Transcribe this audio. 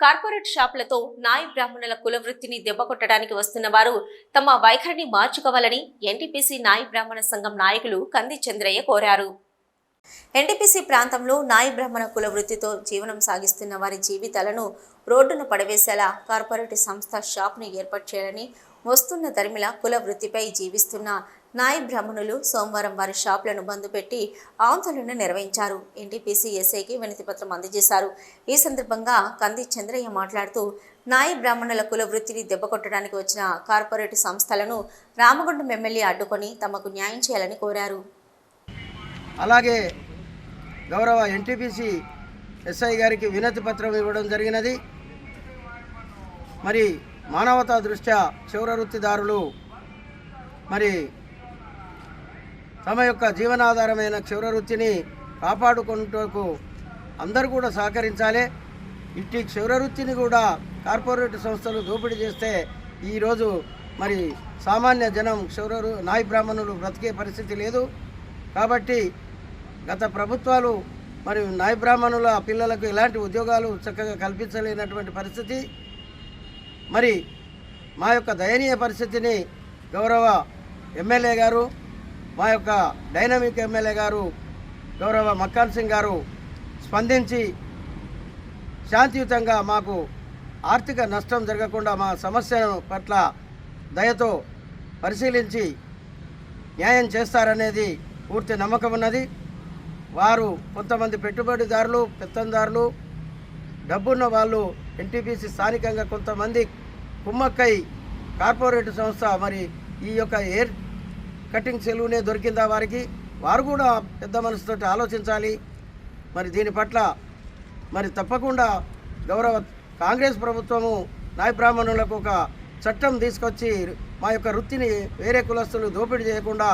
Corporate షాపులతో నాయ బ్రాహ్మణుల కుల వృత్తిని దెబ్బకొట్టడానికి వస్తున్న వారు తమ వైఖరిని మార్చుకోవాలని ఎన్టీపీసీ నాయి బ్రాహ్మణ సంఘం నాయకులు కంది చంద్రయ్య కోరారు. ఎన్టీపీసీ ప్రాంతంలో నాయి బ్రాహ్మణ కుల వృత్తితో జీవనం సాగిస్తున్న వారి జీవితాలను రోడ్డున పడవేసేలా కార్పొరేట్ సంస్థ షాప్ను ఏర్పాటు చేయాలని వస్తున్న ధర్మిల కుల వృత్తిపై జీవిస్తున్న నాయి బ్రాహ్మణులు సోమవారం వారి షాపులను బంద్ పెట్టి ఆందోళన నిర్వహించారు. ఎన్టీపీసీ ఎస్ఐకి వినతిపత్రం అందజేశారు. ఈ సందర్భంగా కంది చంద్రయ్య మాట్లాడుతూ నాయి బ్రాహ్మణుల కుల వృత్తిని దెబ్బకొట్టడానికి వచ్చిన కార్పొరేట్ సంస్థలను రామగుండం ఎమ్మెల్యే అడ్డుకొని తమకు న్యాయం చేయాలని కోరారు. అలాగే గౌరవ ఎన్టీపీసీ ఎస్ఐ గారికి వినతి పత్రం ఇవ్వడం జరిగినది. మరి మానవతా దృష్ట్యా చివర వృత్తిదారులు మరి తమ యొక్క జీవనాధారమైన క్షౌర వృత్తిని కాపాడుకుంటూ అందరూ కూడా సహకరించాలి. ఇట్టి క్షౌర వృత్తిని కూడా కార్పొరేట్ సంస్థలు దోపిడీ చేస్తే ఈరోజు మరి సామాన్య జనం క్షౌరరు నాయ బ్రాహ్మణులు బ్రతికే పరిస్థితి లేదు. కాబట్టి గత ప్రభుత్వాలు మరి నాయ బ్రాహ్మణుల పిల్లలకు ఎలాంటి ఉద్యోగాలు చక్కగా కల్పించలేనటువంటి పరిస్థితి. మరి మా యొక్క దయనీయ పరిస్థితిని గౌరవ ఎమ్మెల్యే గారు మా యొక్క డైనమిక్ ఎమ్మెల్యే గారు గౌరవ మక్కాన్ సింగ్ గారు స్పందించి శాంతియుతంగా మాకు ఆర్థిక నష్టం జరగకుండా మా సమస్యను పట్ల దయతో పరిశీలించి న్యాయం చేస్తారనేది పూర్తి నమ్మకం ఉన్నది. వారు కొంతమంది పెట్టుబడిదారులు పెత్తందారులు డబ్బున్న వాళ్ళు ఎన్టీపీసీ స్థానికంగా కొంతమంది కుమ్మక్కై కార్పొరేట్ సంస్థ మరి ఈ యొక్క ఎయిర్ కటింగ్ సెలూనే దొరికిందా వారికి? వారు కూడా పెద్ద మనసుతోటి ఆలోచించాలి. మరి దీని పట్ల మరి తప్పకుండా గౌరవ కాంగ్రెస్ ప్రభుత్వము నాయ బ్రాహ్మణులకు ఒక చట్టం తీసుకొచ్చి మా యొక్క వృత్తిని వేరే కులస్తులు దోపిడీ చేయకుండా